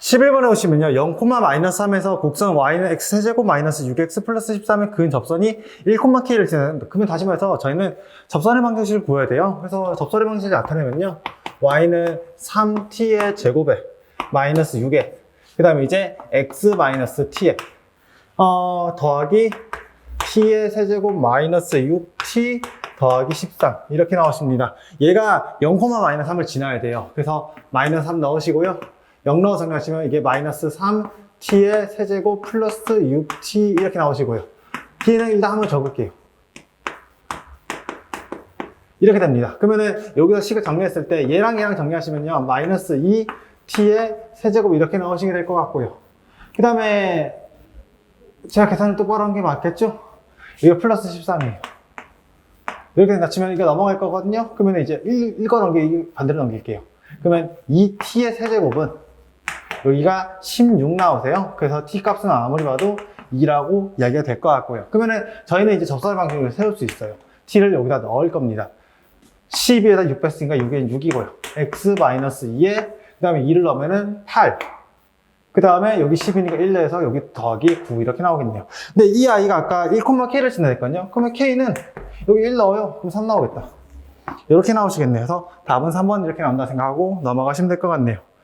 11번에 오시면요. 0, 마이너스 3에서 곡선 y는 x 세제곱 마이너스 6x 플러스 13의 근 접선이 1, k를 지나는데 그러면 다시 말해서 저희는 접선의 방정식을 구해야 돼요. 그래서 접선의 방정식을 나타내면요. y는 3t의 제곱에 마이너스 6에 그 다음에 이제 x 마이너스 t에 어, 더하기 t의 세제곱 마이너스 6t 더하기 13 이렇게 나오십니다. 얘가 0, 마이너스 3을 지나야 돼요. 그래서 마이너스 3 넣으시고요. 0 넣어서 정리하시면 이게 마이너스 3t의 세제곱 플러스 6t 이렇게 나오시고요. t는 일단 한번 적을게요. 이렇게 됩니다. 그러면은 여기서 식을 정리했을 때 얘랑 얘랑 정리하시면요. 마이너스 2t의 세제곱 이렇게 나오시게 될 것 같고요. 그 다음에 제가 계산을 똑바로 한 게 맞겠죠? 이거 플러스 13이에요. 이렇게 낮추면 이게 넘어갈 거거든요. 그러면 이제 1, 거 넘기, 반대로 넘길게요. 그러면 2t의 세제곱은 여기가 16 나오세요. 그래서 t 값은 아무리 봐도 2라고 이야기가 될 것 같고요. 그러면은 저희는 이제 접선의 방식을 세울 수 있어요. t를 여기다 넣을 겁니다. 12에다 6 뺐으니까 6에는 6이고요. x-2에 그 다음에 2를 넣으면은 8. 그 다음에 여기 10이니까 1 내서 여기 더하기 9 이렇게 나오겠네요. 근데 이 아이가 아까 1,k를 지나했거든요. 그러면 k는 여기 1 넣어요. 그럼 3 나오겠다. 이렇게 나오시겠네요. 그래서 답은 3번 이렇게 나온다 생각하고 넘어가시면 될 것 같네요.